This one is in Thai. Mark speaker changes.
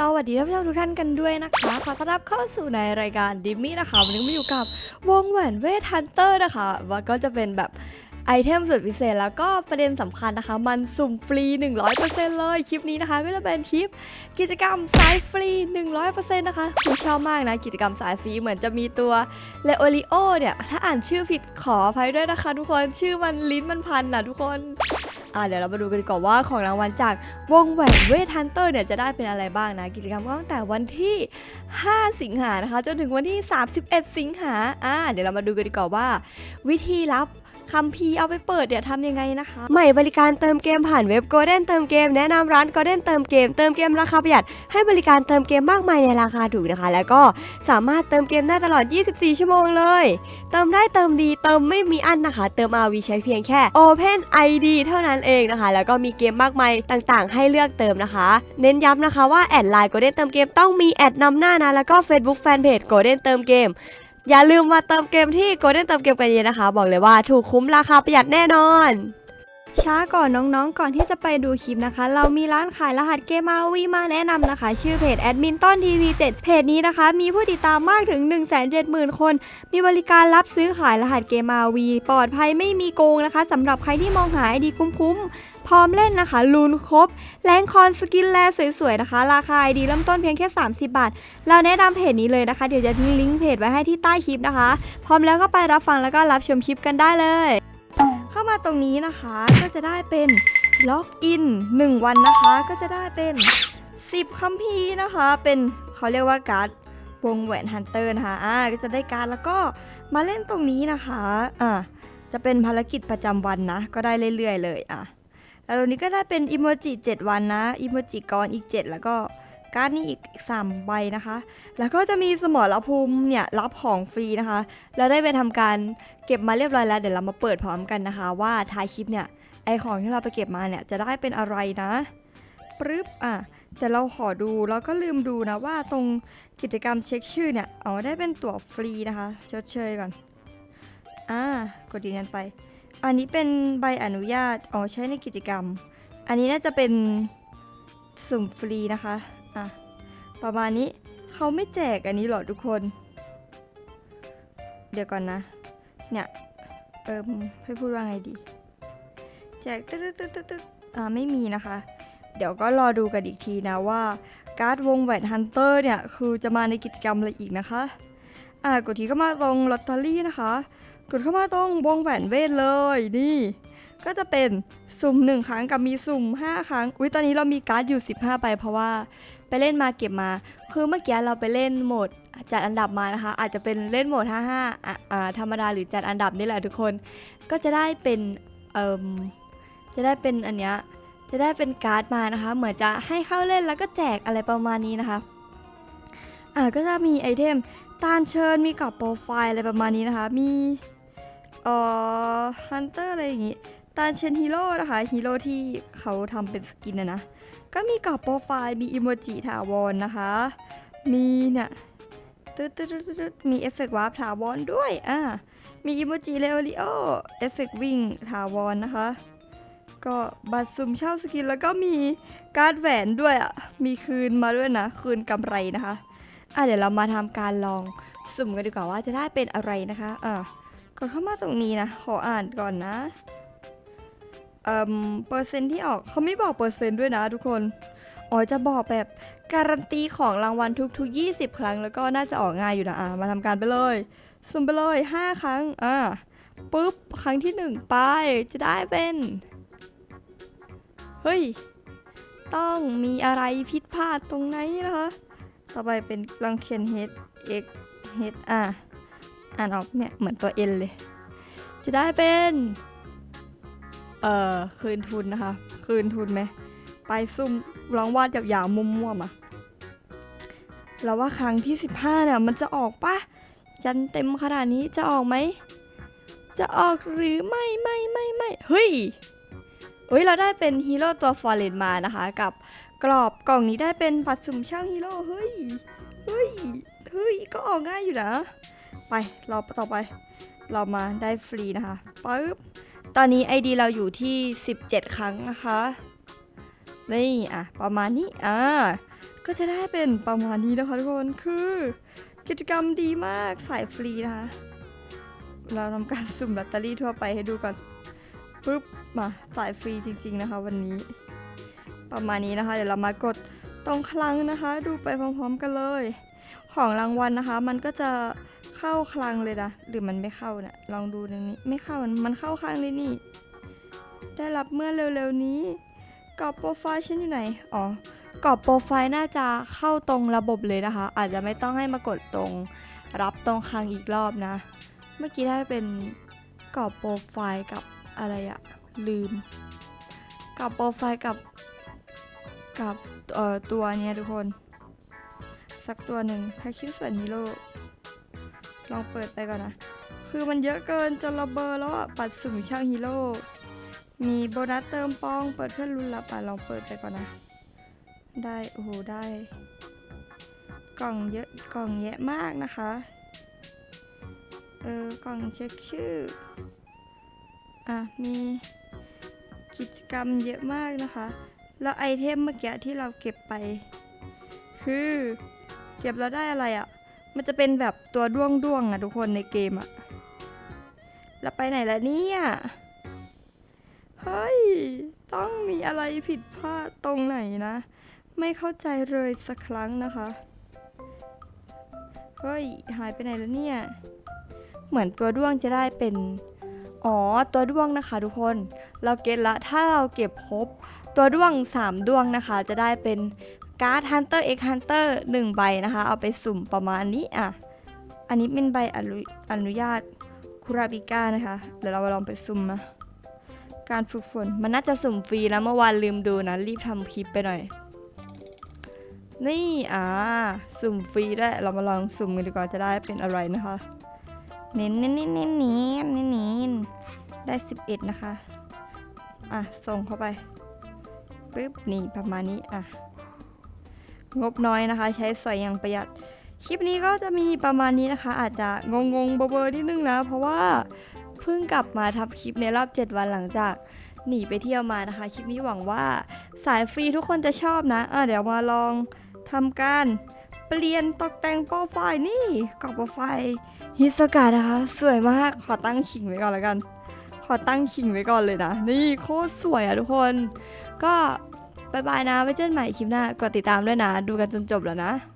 Speaker 1: สวัสดีท่านผู้ชมทุกท่านกันด้วยนะคะ ขอต้อนรับเข้าสู่ในรายการดิมมี่นะคะวันนี้มาอยู่กับวงแหวนเวทฮันเตอร์นะคะว่าก็จะเป็นแบบไอเทมสุดพิเศษแล้วก็ประเด็นสำคัญนะคะ มันสุ่มฟรี 100%เลย คลิปนี้นะคะ ก็จะเป็นคลิปกิจกรรมสายฟรี 100%นะคะคือชอบมากนะ กิจกรรมสายฟรีเหมือนจะมีตัวเลโอริโอเนี่ย ถ้าอ่านชื่อผิดขออภัยด้วยนะคะ ทุกคนชื่อมันลิ้นมันพันนะทุกคน อ่าเดี๋ยวเรามาดูกันดีกว่อนว่าของรางวัลจากวงแหวนเวทฮันเตอร์เนี่ยจะได้เป็นอะไรบ้างนะ กิจกรรมก็ตั้งแต่วันที่ 5 สิงหานะคะ จนถึงวันที่ 31 สิงหาอ่าเดี๋ยวเรามาดูกันดีกว่าว่า วิธีรับ คัมภีร์เอาไปเปิดเนี่ยวทำยังไงนะคะ ใหม่บริการเติมเกมผ่านเว็บ Golden เติมเกมแนะนำร้าน Golden เติมเกม เติมเกมราคาประหยัด ให้บริการเติมเกมมากมายในราคาถูกนะคะ แล้วก็สามารถเติมเกมได้ตลอด 24 ชั่วโมงเลย เติมได้เติมดีเติมไม่มีอันนะคะ เติม RV ใช้เพียงแค่ Open ID เท่านั้นเองนะคะ แล้วก็มีเกมมากมายต่างๆ ให้เลือกเติมนะคะ เน้นย้ำนะคะว่าแอดไลน์ Golden เติมเกมต้องมีแอดนำหน้านะแล้วก็ Facebook Fanpage Golden เติมเกม อย่าลืมมาเติมเกมที่ Golden เติมเกมกันเยอะนะคะ บอกเลยว่าถูกคุ้มราคาประหยัดแน่นอน ช้าก่อนน้องๆ ก่อนที่จะไปดูคลิปนะคะ เรามีร้านขายรหัสเกมมาวีมาแนะนำนะคะ ชื่อเพจแอดมินต้นทีวี7เพจนี้นะคะ มีผู้ติดตามมากถึง 1 7 0 0 0 0 คน มีบริการรับซื้อขายรหัสเกมมาวี ปลอดภัยไม่มีโกงนะคะสำหรับใครที่มองหาไอดีคุ้มๆ พร้อมเล่นนะคะลูนครบแรงคอนสกินแลสวยๆนะคะ ราคาไอดีเริ่มต้นเพียงแค่ 30 บาท เราแนะนำเพจนี้เลยนะคะ เดี๋ยวจะทิ้งลิงก์เพจไว้ให้ที่ใต้คลิปนะคะ พร้อมแล้วก็ไปรับฟังแล้วก็รับชมคลิปกันได้เลย เข้ามาตรงนี้นะคะก็จะได้เป็นล็อกอิน1วันนะคะ ก็จะได้เป็น 10คัมภีร์นะคะ เป็นเขาเรียกว่าการ์ดวงแหวนฮันเตอร์นะคะอ่าก็จะได้การ์ดแล้วก็มาเล่นตรงนี้นะคะอ่าจะเป็นภารกิจประจำวันนะ ก็ได้เรื่อยๆเลยอะแล้วตรงนี้ก็ได้เป็นอิโมจิ7วันนะอิโมจิกรอีก 7 แล้วก็ การ์ดนี่อีก3ใบนะคะ แล้วก็จะมีสมรภูมิเนี่ยรับของฟรีนะคะแล้วได้ไปทำการเก็บมาเรียบร้อยแล้ว เดี๋ยวเรามาเปิดพร้อมกันนะคะ ว่าท้ายคลิปเนี่ยไอของที่เราไปเก็บมาเนี่ยจะได้เป็นอะไรนะปึ๊บอะแต่เราขอดูแล้วก็ลืมดูนะว่าตรงกิจกรรมเช็คชื่อเนี่ยเอ๋อได้เป็นตั๋วฟรีนะคะชดเชยก่อนอ่ากดดีนันไป อันนี้เป็นใบอนุญาตอ๋อใช้ในกิจกรรม อันนี้น่าจะเป็นสุ่มฟรีนะคะ อะประมาณนี้เขาไม่แจกอันนี้หรอทุกคน เดี๋ยวก่อนนะ เนี่ยเอิมให้พูดว่าไงดี แจกตึ๊ดตึ๊ดตึ๊ดตึ๊ดอ่าไม่มีนะคะ เดี๋ยวก็รอดูกันอีกทีนะว่าการ์ดวงแหวนฮันเตอร์เนี่ย คือจะมาในกิจกรรมอะไรอีกนะคะ อ่ากดทีเข้ามาตรงลอตเตอรี่นะคะ กดเข้ามาตรงวงแหวนเวทเลยนี่ ก็จะเป็นสุ่มหนึ่งครั้งกับมีสุ่ม 5 ครั้ง อุ้ยตอนนี้เรามีการ์ดอยู่ 15ไปเพราะว่า ไปเล่นมาเก็บมา คือเมื่อกี้เราไปเล่นโหมดจัดอันดับมานะคะ อาจจะเป็นเล่นโหมด 55อ่าธรรมดาหรือจัดอันดับนี่แหละทุกคน ก็จะได้เป็นเอ่มจะได้เป็นอันเนี้ยจะได้เป็นการ์ดมานะคะ เหมือนจะให้เข้าเล่นแล้วก็แจกอะไรประมาณนี้นะคะอ่าก็จะมีไอเทมตานเชิญมีกรอบโปรไฟล์อะไรประมาณนี้นะคะ มีเอ่อฮันเตอร์อะไรอย่างงี้ ตานเชิญฮีโร่นะคะฮีโร่ที่เขาทำเป็นสกินนะนะ ก็มีกรอบโปรไฟล์มีอิโมจิถาวรนะคะ มีเนี่ยตึ๊ดตึ๊ดตึ๊ดมีเอฟเฟกต์วาร์ปถาวรด้วยอ่ามีอิโมจิเลโอริโอเอฟเฟกต์วิ่งถาวรนะคะ ก็บัตรสุ่มเช่าสกินแล้วก็มีการ์ดแหวนด้วยอะ มีคืนมาด้วยนะ คืนกำไรนะคะ อะเดี๋ยวเรามาทำการลองสุ่มกันดีกว่าว่าจะได้เป็นอะไรนะคะอะกดเข้ามาตรงนี้นะ ขออ่านก่อนนะ เอ่มเปอร์เซ็นต์ที่ออกเขาไม่บอกเปอร์เซ็นต์ด้วยนะทุกคน อ๋อจะบอกแบบการันตีของรางวัลทุกๆ 20 ครั้ง แล้วก็น่าจะออกง่ายอยู่นะอะมาทำการไปเลยสุ่มไปเลย 5 ครั้งอะปุ๊บครั้งที่ 1 ไปจะได้เป็นเฮ้ยต้องมีอะไรผิดพลาดตรงไหนนะคะ ต่อไปเป็นลังเคนเฮดเอ็กเฮดอะอ่านออกเนี่ยเหมือนตัว N เลย จะได้เป็น เอ่อคืนทุนนะคะ คืนทุนไหมไปซุ่มร้องวาดหยาบๆมั่วๆมาแล้วว่าครั้งที่ 15เนี่ยมันจะออกปะยันเต็มขนาดนี้จะออกไหม จะออกหรือไม่ไม่ไม่ไม่เฮ้ยเฮ้ยเราได้เป็นฮีโร่ตัวฟอร์เรนมานะคะ กับกรอบกล่องนี้ได้เป็นบัตรสุ่มเช่าฮีโร่เฮ้ยเฮ้ยเฮ้ยก็ออกง่ายอยู่นะ ไปราต่อไป เรามาได้ฟรีนะคะปึ๊บ ตอนนี้ ID เราอยู่ที่ 17 ครั้งนะคะนี่อะประมาณนี้อ่าก็จะได้เป็นประมาณนี้นะคะทุกคนคือ กิจกรรมดีมากสายฟรีนะคะเราทำการสุ่มลอตเตอรี่ทั่วไปให้ดูก่อนปุ๊บมาสายฟรีจริง ๆนะคะ วันนี้ ประมาณนี้นะคะ เดี๋ยวเรามากดตรงคลังนะคะ ดูไปพร้อม ๆ กันเลย ของรางวัลนะคะ มันก็จะ เข้าคลังเลยนะหรือมันไม่เข้าเนี่ยลองดูตรงนี้ไม่เข้ามันมันเข้าคลังเลยนี่ ได้รับเมื่อเร็วๆนี้กรอบโปรไฟล์ฉันอยู่ไหนอ๋อกรอบโปรไฟล์น่าจะเข้าตรงระบบเลยนะคะ อาจจะไม่ต้องให้มากดตรง รับตรงคลังอีกรอบนะ เมื่อกี้ได้เป็นกรอบโปรไฟล์กับอะไรอะลืมกรอบโปรไฟล์กับกับเอ่อตัวเนี้ยทุกคน สักตัวหนึ่งแพ็กคิดส่วนฮีโร่ ลองเปิดไปก่อนนะ คือมันเยอะเกินจนเราเบอร์แล้วอะปัดสุ่มช่างฮีโร่ มีโบนัสเติมปอง เปิดเพื่อลุ้นรับอะลองเปิดไปก่อนนะ ได้ โอ้โห ได้ กล่องเยอะกล่องแยะมากนะคะ เออกล่องเช็คชื่อ อะ มีกิจกรรมเยอะมากนะคะ แล้วไอเทมเมื่อกี้ที่เราเก็บไป คือ เก็บแล้วได้อะไรอะ่ะ มันจะเป็นแบบตัวด้วงด้วงอะทุกคนในเกมอะแล้วไปไหนแล้วเนี่ย เฮ้ย ต้องมีอะไรผิดพลาดตรงไหนนะ ไม่เข้าใจเลยสักครั้งนะคะ เฮ้ย หายไปไหนแล้วเนี่ย เหมือนตัวด้วงจะได้เป็น อ๋อ ตัวด้วงนะคะทุกคน เราเก็ตละ ถ้าเราเก็บครบตัวด้วง 3ด้วงนะคะ จะได้เป็น การ์ด Hunter x Hunter 1 ใบนะคะ เอาไปสุ่มประมาณนี้อะ อันนี้เป็นใบอนุอนุญาตคุราบิก้านะคะ เดี๋ยวเราลองไปสุ่มนะ การฝึกฝน มันน่าจะสุ่มฟรีนะเมื่อวานลืมดูนะ รีบทำคลิปไปหน่อย นี่อ่าสุ่มฟรีได้ เรามาลองสุ่มกันดีกว่าจะได้เป็นอะไรนะคะ เน้นเน้นเน้นเน้นเน้นเน้นเน้นได้ 11 นะคะ อะ ส่งเข้าไปปึ๊บนี่ประมาณนี้อะ งบน้อยนะคะ ใช้สอยอย่างประหยัด คลิปนี้ก็จะมีประมาณนี้นะคะ อาจจะงงงๆเบอร์นิดนึงนะ เพราะว่าเพิ่งกลับมาทำคลิปในรอบ 7 วันหลังจากหนีไปเที่ยวมานะคะ คลิปนี้หวังว่าสายฟรีทุกคนจะชอบนะะเดี๋ยวมาลองทำการเปลี่ยนตกแต่งโปรไฟล์นี่กรอบโปรไฟล์ฮิสกานะคะ สวยมากขอตั้งขิงไว้ก่อนแล้วกัน ขอตั้งขิงไว้ก่อนเลยนะ นี่โคตรสวยอะทุกคน ก็ บายบายนะไว้เจอกันใหม่คลิปหน้ากดติดตามด้วยนะ ดูกันจนจบแล้วนะ